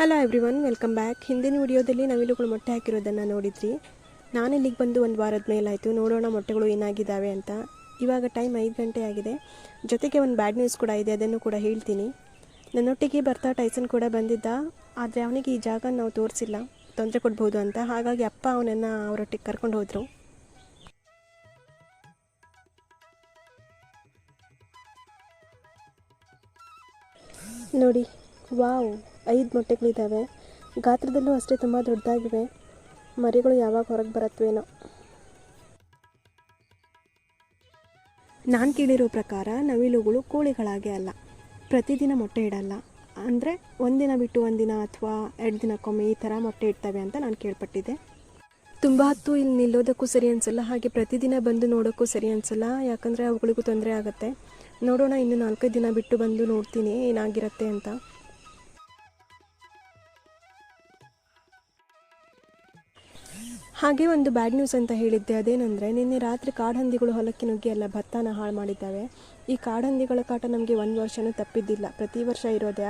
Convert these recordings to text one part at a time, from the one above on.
Hello everyone welcome back ಹಿಂದಿನ ವಿಡಿಯೋದಲ್ಲಿ ನವಿಲುಗಳು ಮೊಟ್ಟೆ ಹಾಕಿರೋದನ್ನು ನೋಡಿದ್ರಿ. ನಾನು ಇಲ್ಲಿಗೆ ಬಂದು ಒಂದು ವಾರದ ಮೇಲಾಯಿತು ನೋಡೋಣ ಮೊಟ್ಟೆಗಳು ಏನಾಗಿದ್ದಾವೆ ಅಂತ. ಇವಾಗ ಟೈಮ್ ಐದು ಗಂಟೆ ಆಗಿದೆ. ಜೊತೆಗೆ ಒಂದು ಬ್ಯಾಡ್ ನ್ಯೂಸ್ ಕೂಡ ಇದೆ, ಅದನ್ನು ಕೂಡ ಹೇಳ್ತೀನಿ. ನನ್ನೊಟ್ಟಿಗೆ ಬರ್ತಾ ಟೈಸನ್ ಕೂಡ ಬಂದಿದ್ದ. ಆದರೆ ಅವನಿಗೆ ಈ ಜಾಗ ನಾವು ತೋರಿಸಿಲ್ಲ. ತೊಂದರೆ ಕೊಡ್ಬೋದು ಅಂತ. ಹಾಗಾಗಿ ಅಪ್ಪ ಅವನನ್ನು ಅವರೊಟ್ಟಿಗೆ ಕರ್ಕೊಂಡು ಹೋದರು. ನೋಡಿ, ವಾವ್. ಐದು ಮೊಟ್ಟೆಗಳಿದ್ದಾವೆ. ಗಾತ್ರದಲ್ಲೂ ಅಷ್ಟೇ ತುಂಬ ದೊಡ್ಡದಾಗಿವೆ. ಮರಿಗಳು ಯಾವಾಗ ಹೊರಗೆ ಬರತ್ವೇನೋ ನಾನು ಕೇಳಿರೋ ಪ್ರಕಾರ ನವಿಲುಗಳು ಕೋಳಿಗಳಾಗೆ ಅಲ್ಲ. ಪ್ರತಿದಿನ ಮೊಟ್ಟೆ ಇಡಲ್ಲ. ಅಂದರೆ ಒಂದಿನ ಬಿಟ್ಟು ಒಂದಿನ ಅಥವಾ ಎರಡು ದಿನಕ್ಕೊಮ್ಮೆ ಈ ಥರ ಮೊಟ್ಟೆ ಇಡ್ತವೆ ಅಂತ ನಾನು ಕೇಳ್ಪಟ್ಟಿದ್ದೆ. ತುಂಬ ಹೊತ್ತು ಇಲ್ಲಿ ನಿಲ್ಲೋದಕ್ಕೂ ಸರಿ ಅನಿಸಲ್ಲ ಹಾಗೆ ಪ್ರತಿದಿನ ಬಂದು ನೋಡೋಕ್ಕೂ ಸರಿ ಅನಿಸಲ್ಲ. ಯಾಕಂದರೆ ಅವುಗಳಿಗೂ ತೊಂದರೆ ಆಗುತ್ತೆ. ನೋಡೋಣ ಇನ್ನು ನಾಲ್ಕೈದು ದಿನ ಬಿಟ್ಟು ಬಂದು ನೋಡ್ತೀನಿ ಏನಾಗಿರುತ್ತೆ ಅಂತ. ಹಾಗೆ ಒಂದು ಬ್ಯಾಡ್ ನ್ಯೂಸ್ ಅಂತ ಹೇಳಿದ್ದೆ. ಅದೇನೆಂದರೆ, ನಿನ್ನೆ ರಾತ್ರಿ ಕಾಡಹಂದಿಗಳು ಹೊಲಕ್ಕೆ ನುಗ್ಗಿ ಎಲ್ಲ ಭತ್ತನ ಹಾಳು ಮಾಡಿದ್ದಾವೆ. ಈ ಕಾಡಹಂದಿಗಳ ಕಾಟ ನಮಗೆ ಒಂದು ವರ್ಷವೂ ತಪ್ಪಿದ್ದಿಲ್ಲ. ಪ್ರತಿ ವರ್ಷ ಇರೋದೇ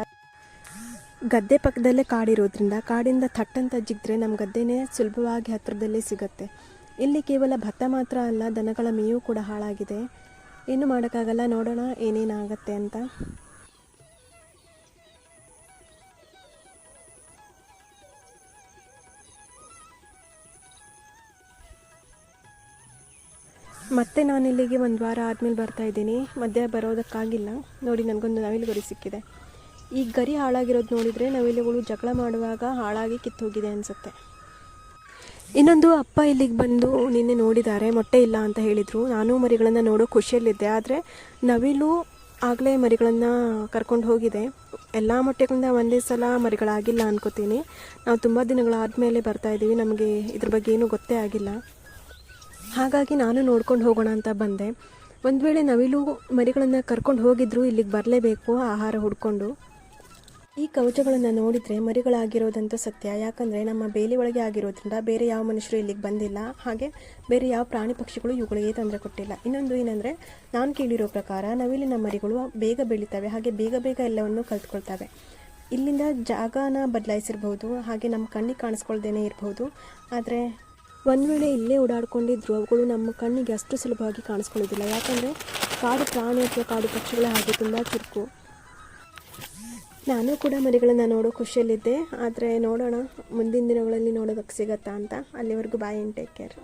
ಗದ್ದೆ ಪಕ್ಕದಲ್ಲೇ ಕಾಡಿರೋದ್ರಿಂದ ಕಾಡಿಂದ ಥಟ್ಟಂತ ಜಿಗಿದ್ರೆ ನಮ್ಮ ಗದ್ದೆನೇ ಸುಲಭವಾಗಿ ಹತ್ತಿರದಲ್ಲೇ ಸಿಗುತ್ತೆ. ಇಲ್ಲಿ ಕೇವಲ ಭತ್ತ ಮಾತ್ರ ಅಲ್ಲ, ದನಗಳ ಮೇವು ಕೂಡ ಹಾಳಾಗಿದೆ. ಏನು ಮಾಡೋಕ್ಕಾಗಲ್ಲ, ನೋಡೋಣ ಏನೇನಾಗತ್ತೆ ಅಂತ. ಮತ್ತೆ ನಾನು ಇಲ್ಲಿಗೆ ಒಂದು ವಾರ ಆದಮೇಲೆ ಬರ್ತಾ ಇದ್ದೀನಿ. ಮಧ್ಯ ಬರೋದಕ್ಕಾಗಿಲ್ಲ. ನೋಡಿ, ನನಗೊಂದು ನವಿಲು ಗರಿ ಸಿಕ್ಕಿದೆ. ಈ ಗರಿ ಹಾಳಾಗಿರೋದು ನೋಡಿದರೆ ನವಿಲುಗಳು ಜಗಳ ಮಾಡುವಾಗ ಹಾಳಾಗಿ ಕಿತ್ತೋಗಿದೆ ಅನಿಸುತ್ತೆ. ಇನ್ನೊಂದು ಅಪ್ಪ ಇಲ್ಲಿಗೆ ಬಂದು ನಿನ್ನೆ ನೋಡಿದ್ದಾರೆ, ಮೊಟ್ಟೆ ಇಲ್ಲ ಅಂತ ಹೇಳಿದರು. ನಾನು ಮರಿಗಳನ್ನು ನೋಡೋ ಖುಷಿಯಲ್ಲಿದ್ದೆ. ಆದರೆ ನವಿಲು ಆಗಲೇ ಮರಿಗಳನ್ನು ಕರ್ಕೊಂಡು ಹೋಗಿದೆ. ಎಲ್ಲ ಮೊಟ್ಟೆಗಳಿಂದ ಒಂದೇ ಸಲ ಮರಿಗಳಾಗಿಲ್ಲ ಅನ್ಕೋತೀನಿ. ನಾವು ತುಂಬ ದಿನಗಳಾದಮೇಲೆ ಬರ್ತಾ ಇದ್ದೀವಿ ನಮಗೆ ಇದ್ರ ಬಗ್ಗೆ ಏನೂ ಗೊತ್ತೇ ಆಗಿಲ್ಲ. ಹಾಗಾಗಿ ನಾನು ನೋಡ್ಕೊಂಡು ಹೋಗೋಣ ಅಂತ ಬಂದೆ. ಒಂದು ವೇಳೆ ನವಿಲು ಮರಿಗಳನ್ನು ಕರ್ಕೊಂಡು ಹೋಗಿದ್ರು, ಇಲ್ಲಿಗೆ ಬರಲೇಬೇಕು, ಆಹಾರ ಹುಡ್ಕೊಂಡು. ಈ ಕವಚಗಳನ್ನು ನೋಡಿದರೆ ಮರಿಗಳಾಗಿರೋದಂತ ಸತ್ಯ. ಯಾಕಂದರೆ ನಮ್ಮ ಬೇಲಿ ಒಳಗೆ ಆಗಿರೋದ್ರಿಂದ ಬೇರೆ ಯಾವ ಮನುಷ್ಯರು ಇಲ್ಲಿಗೆ ಬಂದಿಲ್ಲ. ಹಾಗೆ ಬೇರೆ ಯಾವ ಪ್ರಾಣಿ ಪಕ್ಷಿಗಳು ಇವುಗಳಿಗೆ ತೊಂದರೆ ಕೊಟ್ಟಿಲ್ಲ. ಇನ್ನೊಂದು ಏನಂದರೆ, ನಾನು ಕೇಳಿರೋ ಪ್ರಕಾರ ನವಿಲಿನ ಮರಿಗಳು ಬೇಗ ಬೆಳೀತವೆ. ಹಾಗೆ ಬೇಗ ಬೇಗ ಎಲ್ಲವನ್ನು ಕಲ್ತ್ಕೊಳ್ತವೆ ಇಲ್ಲಿಂದ ಜಾಗನ ಬದಲಾಯಿಸಿರ್ಬೋದು ಹಾಗೆ ನಮ್ಮ ಕಣ್ಣಿಗೆ ಕಾಣಿಸ್ಕೊಳ್ದೇನೆ ಇರ್ಬೋದು ಆದರೆ ಒಂದು ವೇಳೆ ಇಲ್ಲೇ ಓಡಾಡ್ಕೊಂಡಿದ್ರು ಅವುಗಳು ನಮ್ಮ ಕಣ್ಣಿಗೆ ಅಷ್ಟು ಸುಲಭವಾಗಿ ಕಾಣಿಸ್ಕೊಳ್ಳೋದಿಲ್ಲ. ಯಾಕಂದರೆ ಕಾಡು ಪ್ರಾಣಿ ಅಥವಾ ಕಾಡು ಪಕ್ಷಿಗಳ ಹಾಗೆ ತುಂಬ ಚುರುಕು ನಾನು ಕೂಡ ಮರಿಗಳನ್ನು ನೋಡೋ ಖುಷಿಯಲ್ಲಿದ್ದೆ. ಆದರೆ ನೋಡೋಣ, ಮುಂದಿನ ದಿನಗಳಲ್ಲಿ ನೋಡೋದಕ್ಕೆ ಸಿಗತ್ತಾ ಅಂತ. ಅಲ್ಲಿವರೆಗೂ ಬಾಯ್ ಆ್ಯಂಡ್ ಟೇಕ್ ಕೇರ್